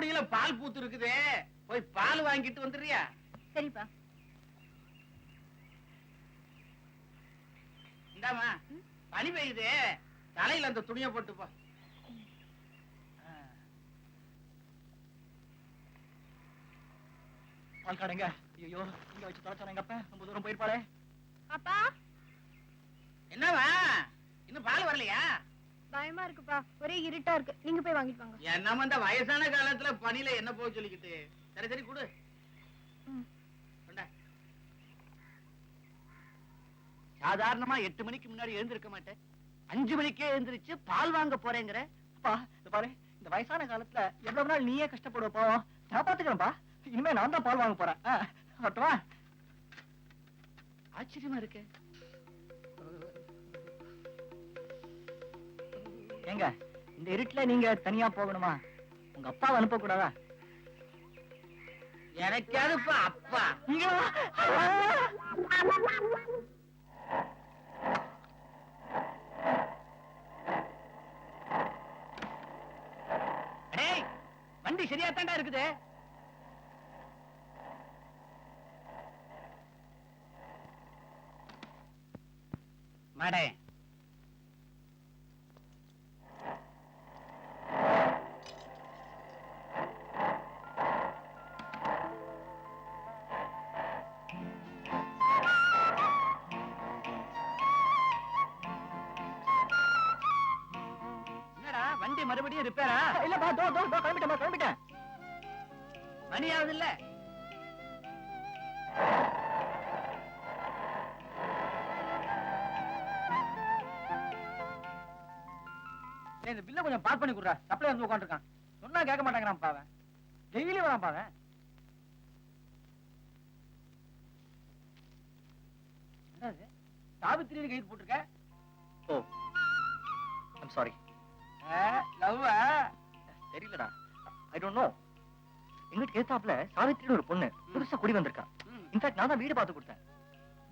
தெருக்கோடியில பால் பூத்து இருக்குதே போய் பால் வாங்கிட்டு வந்துடுறியா? சரிப்பா. இந்தாமா? பனி பெய்யுதே. தலையில அந்த துணியை போட்டு போ ஆ. பால் காடுங்க. ஐயோ இங்க வச்சு தொலைச்சான எங்க அப்பா? ரொம்ப தூரம் போயிருப்பாளே. அப்பா? என்னவா இன்னும் பால் வரலையா? பயமா இருக்குப்பா. ஒரே இருட்டா இருக்கு. நீங்க போய் வாங்கிட்டு வாங்க. என்னமா இந்த வயசான காலத்துல பனியில என்ன போக சொல்லிக்கிட்டு? சரி சரி கொடு. சாதாரணமா எட்டு மணிக்கு முன்னாடி எழுந்திருக்க மாட்டேன். அஞ்சு மணிக்கே எழுந்திருச்சு பால் வாங்க போறேங்கிற. பாரு இந்த வயசான காலத்துல எவ்வளவு நாள் நீயே கஷ்டப்படுவ பாவம் நான் பாத்துக்கிறேன்ப்பா. இனிமே நான் தான் பால் வாங்க போறேன். வரட்டுமா? ஆச்சரியமா இருக்கு. ஏங்க இந்த இருட்டுல நீங்க தனியா போகணுமா? உங்க அப்பாவை அனுப்ப கூடாதா எனக்காவது அப்பா. டேய் வண்டி சரியா தாண்டா இருக்குது. மாடே வண்டி மறுபடியும் ரிப்பேரா இல்லப்பா தோ தோ தோ கிளம்பிட்டேன் கிளம்பிட்டேன். மணி ஆகுது இல்ல இந்த பில்ல கொஞ்சம் பாஸ் பண்ணி கொடுறா. சப்ளை வந்து உட்காந்துருக்கான். சொன்னா கேட்க மாட்டேங்கிறான் பாவன் டெய்லி வரான் பாவன் என்னது? சாவித்திரி கைது போட்டிருக்க? ஓ ஐம் சாரி லவ்வா தெரியலடா. ஐ டோன்ட் நோ எங்கிட்ட ஏத்தாப்புல சாவித்திரின்னு ஒரு பொண்ணு புதுசா குடி வந்திருக்கா. இன்ஃபேக்ட் நான் தான் வீடு பார்த்து கொடுத்தேன்.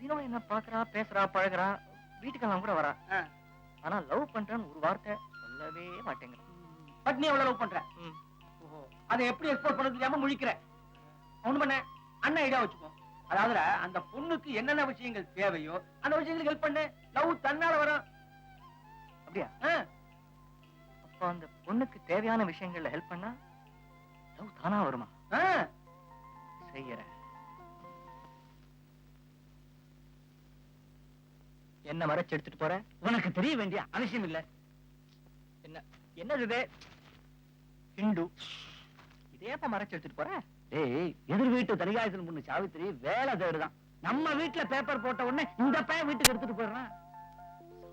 தினம் என்ன பாக்குறா பேசுறா பழகுறா வீட்டுக்கெல்லாம் கூட வரா. ஆனா லவ் பண்றேன்னு ஒரு வார்த்தை சொல்லவே மாட்டேங்கிற பட் நீ எவ்வளவு லவ் பண்ற? அதை எப்படி எக்ஸ்போர்ட் பண்ண தெரியாம முழிக்கிற. ஒண்ணு பண்ண. அண்ணன் ஐடியா வச்சுக்கோ. அதாவது அந்த பொண்ணுக்கு என்னென்ன விஷயங்கள் தேவையோ அந்த விஷயங்களுக்கு ஹெல்ப் பண்ணு. லவ் தன்னால வரும். அப்படியா. அப்ப அந்த பொண்ணுக்கு தேவையான விஷயங்கள்ல ஹெல்ப் பண்ணா லவ் தானா வருமா. செய்யறேன். என்ன மறைச்சு எடுத்துட்டு போற? உனக்கு தெரிய வேண்டிய அவசியம் இல்ல. என்ன என்னது இது? இதேப்ப மறைச்சு எடுத்துட்டு போற? டேய் எதிர் வீட்டு தனிகாயத்தின் பொண்ணு சாவித்திரி வேலை தேடுதான். நம்ம வீட்டுல பேப்பர் போட்ட உடனே இந்த பையன் வீட்டுக்கு எடுத்துட்டு போயிடுறான்.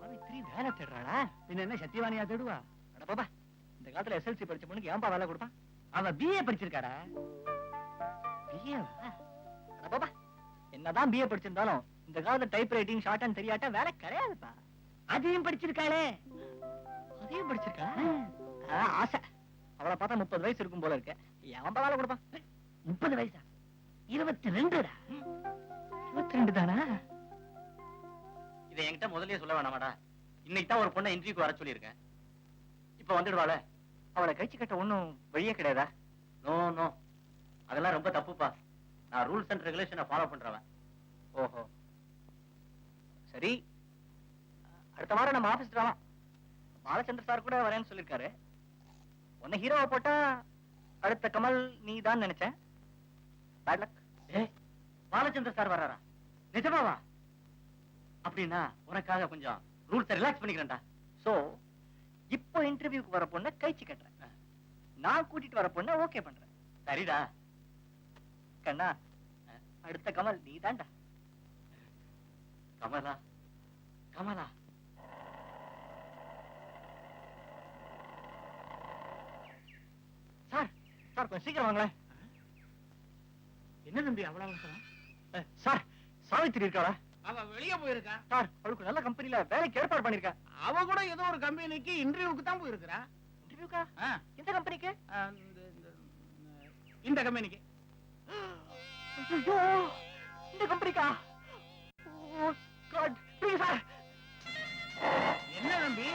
சாவித்திரி வேலை தேடுறாளா? பின்ன என்ன சத்தியவானியா தேடுவா? அட பாபா இந்த காலத்துல எஸ்எல்சி படிச்ச பொண்ணுக்கு ஏன்பா வேலை கொடுப்பான் அவ பிஏ படிச்சிருக்காடா. பிஏவா அட பாபா என்னதான் பிஏ படிச்சிருந்தாலும் இந்த காலத்துல டைப் ரைட்டிங் ஷார்ட் அண்ட் தெரியாட்டா வேலை கிடையாதுப்பா. அதையும் படிச்சிருக்காளே. அதையும் படிச்சிருக்கா? ஆ, ஆசை. அவளை பார்த்தா முப்பது வயசு இருக்கும் போல இருக்கு. ஏன்பா வேலை கொடுப்பான் முப்பது வயசா? இருபத்தி ரெண்டுடா இருபத்தி ரெண்டு தானா இதை என்கிட்ட முதல்லயே சொல்ல வேணாமாடா. இன்னைக்கு தான் ஒரு பொண்ணை இன்டர்வியூக்கு வர சொல்லியிருக்கேன். இப்ப வந்துடுவாளே. அவளை கழிச்சு கட்ட ஒண்ணும் வழியே கிடையாதா? நோ நோ அதெல்லாம் ரொம்ப தப்புப்பா. நான் ரூல்ஸ் அண்ட் ரெகுலேஷனை ஃபாலோ பண்றவன். ஓஹோ. சரி. அடுத்த வாரம் நம்ம ஆபீஸ் வரலாம். பாலச்சந்திர சார் கூட வரேன்னு சொல்லிருக்காரு. உன்னை ஹீரோவை போட்டா அடுத்த கமல் நீ தான் நினைச்சேன். பேட் லக் ஏ பாலச்சந்திர சார் வர்றாரா? நிஜமாவா? அப்படின்னா உனக்காக கொஞ்சம் ரூல்ஸை ரிலாக்ஸ் பண்ணிக்கிறேன்டா. சோ இப்போ இன்டர்வியூக்கு வர பொண்ணை கைச்சு கட்டுறேன். நான் கூட்டிட்டு வர பொண்ணை ஓகே பண்றேன். சரிடா. கண்ணா அடுத்த கமல் நீ தான்டா கமலா கமலா. சார் சார் கொஞ்சம் சீக்கிரம் வாங்களேன். என்ன தம்பி அவ்வளவு சார் சாவித்திரி இருக்காளா? அவ வெளிய போயிருக்கா சார் அவளுக்கு நல்ல கம்பெனில வேலைக்கு ஏற்பாடு பண்ணிருக்கேன் அவ கூட ஏதோ ஒரு கம்பெனிக்கு இன்டர்வியூக்கு தான் போயிருக்கிறா இன்டர்வியூக்கா ஆ, எந்த கம்பெனிக்கு ஆ, இந்த- இந்த- இந்த கம்பெனிக்கு ஐயோ இந்த கம்பெனிக்கா ஓ காட் ப்ளீஸ் சார் என்ன தம்பி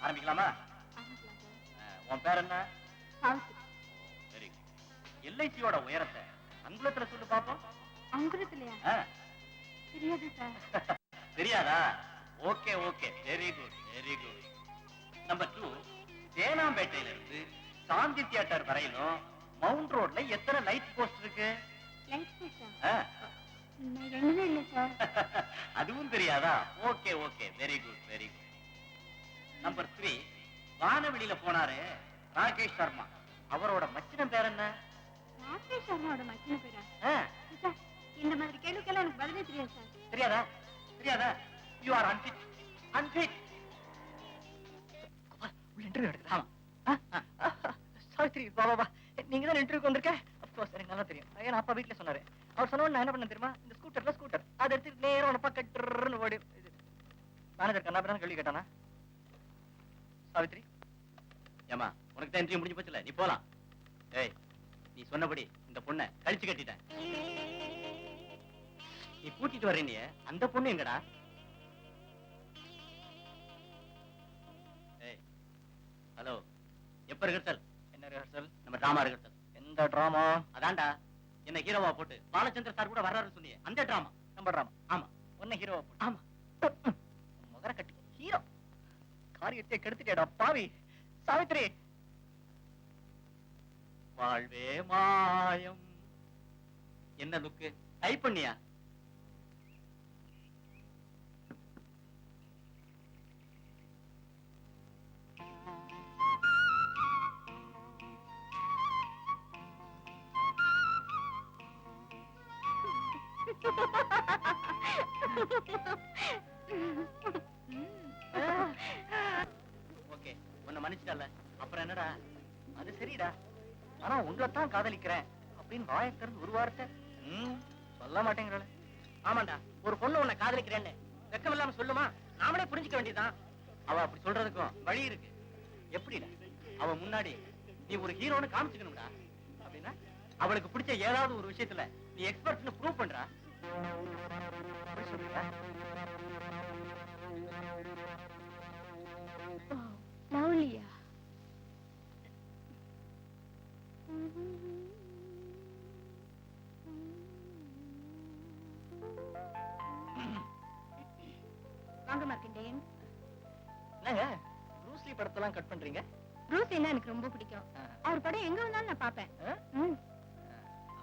ஆரம்பிக்கலாமா உன் பேர் என்ன எல்ஐசியோட உயரத்தை அங்குலத்துல சொல்லு பாப்போம். அங்குலத்திலயா? தெரியாது சார். தெரியாதா? Okay okay. Very good very good number two தேனாம்பேட்டையில இருந்து சாந்தி தியேட்டர் வரையிலும் மவுண்ட் ரோட்ல எத்தனை லைட் போஸ்ட் இருக்கு? அதுவும் தெரியாதா? Okay okay. Very good very good number three வானவெளியில போனாரு ராகேஷ் சர்மா. அவரோட மச்சினம் பேர் என்ன? சர்மாவோட மச்சின பேரா? ஆ, சார் இந்த மாதிரி கேள்விக்கெல்லாம் எனக்கு பதிலே தெரியாது சார். தெரியாதா? தெரியாதா? You are unfit unfit interview எடுக்குதா Savithri வா வா வா. நீங்க தான் இன்டர்வியூக்கு வந்திருக்க? அப்கோர்ஸ் எனக்கு நல்லா தெரியும். ஏன்னா அப்பா வீட்ல சொன்னாரு. அவர் சொன்ன நான் என்ன பண்ண தெரியுமா? இந்த ஸ்கூட்டர்ல ஸ்கூட்டர் அதை எடுத்து நேரம் உன பக்கட்டுன்னு ஓடி மேனேஜர் கண்ணா தான் கேள்வி கேட்டானா? சாவித்ரி? ஏமா உனக்கு தான் இன்டர்வியூ முடிஞ்சு போச்சுல. நீ போலாம். ஏய் நீ சொன்னபடி இந்த பொண்ணை கழிச்சு கட்டிட்டேன். நீ கூட்டிட்டு வர்ற நீ அந்த பொண்ணு எங்கடா? ஹலோ எப்ப ரிஹர்சல் என்ன ரிஹர்சல் நம்ம டிராமா ரிஹர்சல் எந்த டிராமா அதான்டா என்ன ஹீரோவா போட்டு பாலச்சந்திர சார் கூட வர்றாருன்னு சொன்னியே அந்த டிராமா நம்ம டிராமா ஆமா. ஒன்ன ஹீரோ ஆமா. முகர கட்டி ஹீரோ காரியத்தை கெடுத்துட்டேடா பாவி. சாவித்ரி வாழ்வே மாயம். என்ன லுக்கு டைப் பண்ணியா? ஓகே உன்னை மன்னிச்சிட்டல. அப்புறம் என்னடா? அது சரிடா. ஆனா உங்களைத்தான் காதலிக்கிறேன் அப்படின்னு வாயை திறந்து ஒரு வார்த்தை. சொல்ல மாட்டேங்கிறல. ஆமாண்டா ஒரு பொண்ணு உன்னை காதலிக்கிறேன்னு. வெக்கம் இல்லாம சொல்லுமா? நாமளே புரிஞ்சுக்க வேண்டியதுதான். அவ அப்படி சொல்றதுக்கும் வழி இருக்கு. எப்படிடா? அவ முன்னாடி நீ ஒரு ஹீரோன்னு காமிச்சுக்கணும்டா. அப்படின்னா அவளுக்கு பிடிச்ச ஏதாவது ஒரு விஷயத்துல நீ எக்ஸ்பர்ட்னு ப்ரூவ் பண்றா. படத்தெல்லாம் கட் பண்றீங்க? ப்ரூஸ் என்ன எனக்கு ரொம்ப பிடிக்கும். அவர் படம் எங்க வந்தாலும் நான் பாப்பேன்.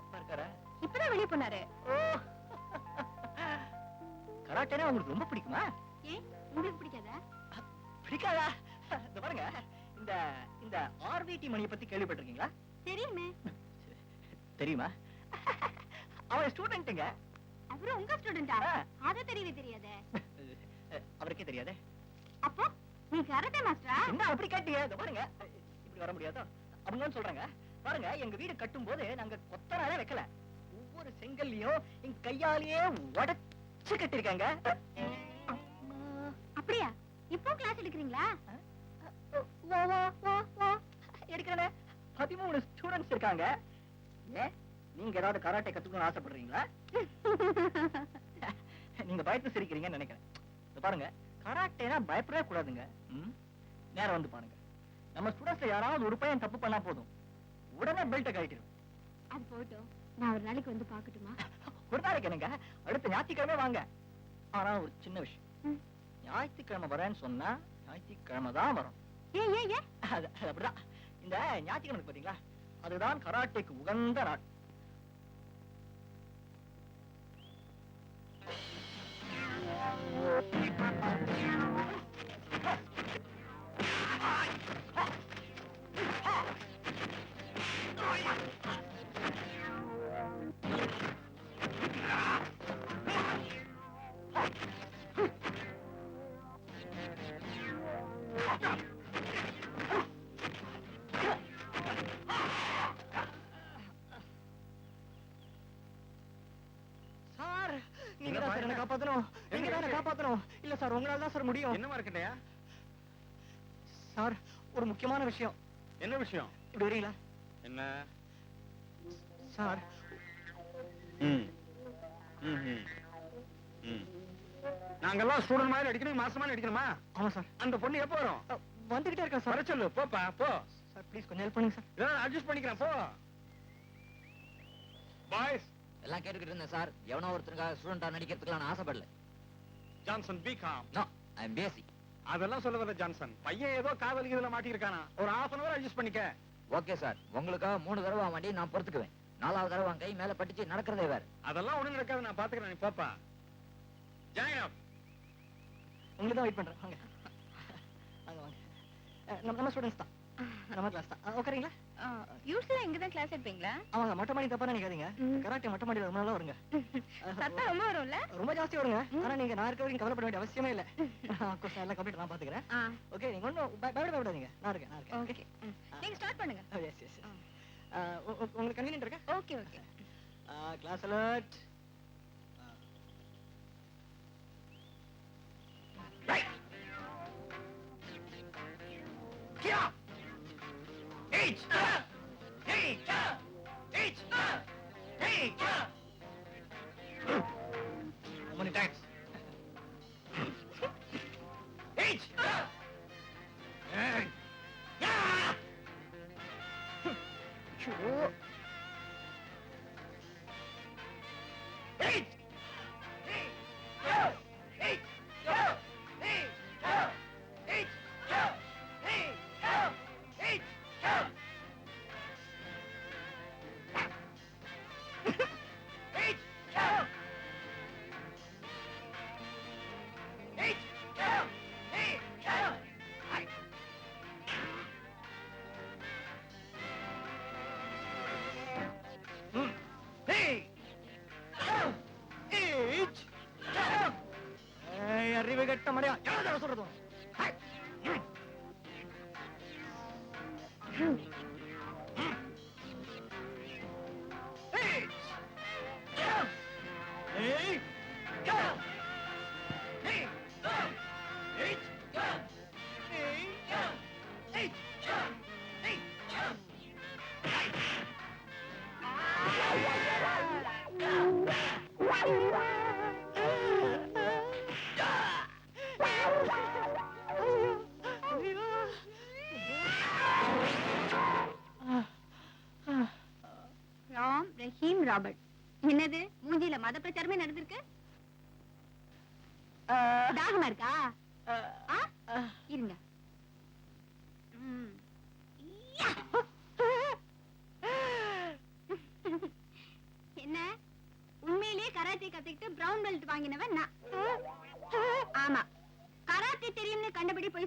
அப்பா இருக்காரா? இப்பதான் வெளியே போனாரு. கராட்டேனா உங்களுக்கு ரொம்ப பிடிக்குமா? ஏன்? உங்களுக்கு பிடிக்காதா? பிடிக்காதா? இந்த பாருங்க இந்த இந்த ஆர்விடி மணியை பத்தி கேள்விப்பட்டிருக்கீங்களா? தெரியுமே. தெரியுமா? அவன் ஸ்டூடெண்ட்டுங்க அவரும் உங்க ஸ்டூடெண்டா. அத தெரியவே தெரியாதே. அவருக்கே தெரியாதே. அப்போ? நீ கராட்டே மாஸ்டரா? என்ன அப்படி கேட்டீங்க இதோ பாருங்க. இப்படி வர முடியாதா? அப்படின்னு சொல்றாங்க. பாருங்க எங்க வீடு கட்டும் போது நாங்க கொத்தனாலே வைக்கல. ஒவ்வொரு செங்கல்லையும் எங்க கையாலேயே உடைச்சு கட்டிருக்காங்க அப்படியா? இப்போ கிளாஸ் எடுக்கிறீங்களா? எடுக்கிறேன். பதிமூணு ஸ்டூடெண்ட்ஸ் இருக்காங்க. ஏன் நீங்க ஏதாவது கராட்டே கத்துக்கணும்னு ஆசைப்படுறீங்களா? நீங்க பயத்து சிரிக்கிறீங்கன்னு நினைக்கிறேன். பாருங்க. கராட்டேனா பயப்படவே கூடாதுங்க? நேரம் வந்து பாருங்க. நம்ம ஸ்டூடெண்ட்ஸ்ல யாராவது ஒரு பையன் தப்பு பண்ணா போதும். உடனே பெல்ட்டை கழட்டிடும் அது போட்டோம் நான் ஒரு நாளைக்கு வந்து பாக்கட்டுமா ஒரு நாளைக்கு என்னங்க? அடுத்த ஞாயிற்றுக்கிழமை வாங்க. ஆனா ஒரு சின்ன விஷயம். ஞாயிற்றுக்கிழமை வரேன்னு சொன்னா ஞாயிற்றுக்கிழமை தான் வரும். ஏ ஏ ஏ அப்படிதான். இந்த ஞாயிற்றுக்கிழமை பாத்தீங்களா? அதுதான் கராட்டேக்கு உகந்த நாள். சார். நீங்க தான் சார் என்ன காப்பாத்தணும். நீங்க தான் என்ன காப்பாத்தணும். இல்ல சார் உங்களால தான் சார் முடியும். என்னமா இருக்கட்டையா சார் ஒரு முக்கியமான விஷயம். என்ன விஷயம்? இப்படி வரீங்களா? என்ன? சார். நாங்கெல்லாம் ஸ்டூடெண்ட் மாதிரி அடிக்கணும் மாசமான அடிக்கணுமா? ஆமா சார். அந்த பொண்ணு எப்போ வரும்? வந்துகிட்டே இருக்கேன் சார். வர சொல்லு போப்பா போ. சார் ப்ளீஸ் கொஞ்சம் ஹெல்ப் பண்ணுங்க சார். இதெல்லாம் அட்ஜஸ்ட் பண்ணிக்கிறேன் போ. பாய்ஸ் எல்லாம் கேட்டுக்கிட்டு இருந்தேன் சார். எவனோ ஒருத்தருக்காக ஸ்டூடெண்டா நடிக்கிறதுக்குலாம் நான் ஆசைப்படல. Johnson BCom no I am பேசி அதெல்லாம் சொல்ல வரல ஜான்சன். பையன் ஏதோ காதல் இதுல மாட்டிருக்கானா ஒரு ஹாஃப் அன் அவர் அட்ஜஸ்ட் பண்ணிக்க. ஓகே சார் உங்களுக்காக மூணு தடவை வண்டி நான் பொறுத்துக்குவேன். நாலாவது தடவை அவன் கை மேல பட்டுச்சு நடக்கிறதே வேற. அதெல்லாம் ஒண்ணும் நடக்காது. நான் பாத்துக்கிறேன். நீ போப்பா. ஜாயின் அப் உங்களுக்கு தான் வெயிட் பண்றேன் வாங்க. வாங்க நம்ம நம்ம ஸ்டூடெண்ட்ஸ் தான். நம்ம கிளாஸ் தான். அஹ், உட்காரீங்களா? யூஸ்வலா இங்க தான் கிளாஸ் எடுப்பீங்களா? ஆமாங்க மொட்டை மாடி தப்பா நினைக்காதீங்க. கராட்டே மொட்டை மாடியில் ரொம்ப நாளா வருங்க. சத்தம் ரொம்ப வரும்ல? ரொம்ப ஜாஸ்தி வருங்க. ஆனா நீங்க நான் இருக்க வரைக்கும் கவலைப்பட வேண்டிய அவசியமே இல்ல. கோர்ஸ் எல்லாம் கம்ப்ளீட் நான் பாத்துக்கிறேன். ஓகே நீங்க ஒன்றும் பயப்பட பயப்படாதீங்க. நான் இருக்கேன் நான் இருக்கேன் ஓகே நீங்க ஸ்டார்ட் பண்ணுங்க. எஸ் எஸ் உங்களுக்கு கன்வீனியன்ட் இருக்கா? Okay okay class alert 主。Hey! Come! Hey! Come! Hey! Come! Hey! Come! Hey! Come! Hey! Come! From Rahim Robert. என்னது? மூஞ்சில மத பிரச்சாரமே நடந்திருக்கு தாகமா இருக்கா? இருங்க! என்ன? உண்மையிலேயே கராத்தே கத்துக்கிட்டு பிரவுன் பெல்ட் வாங்கினவன் நான். ஆமா. கராத்தே தெரியும்னு கண்டபடி போய்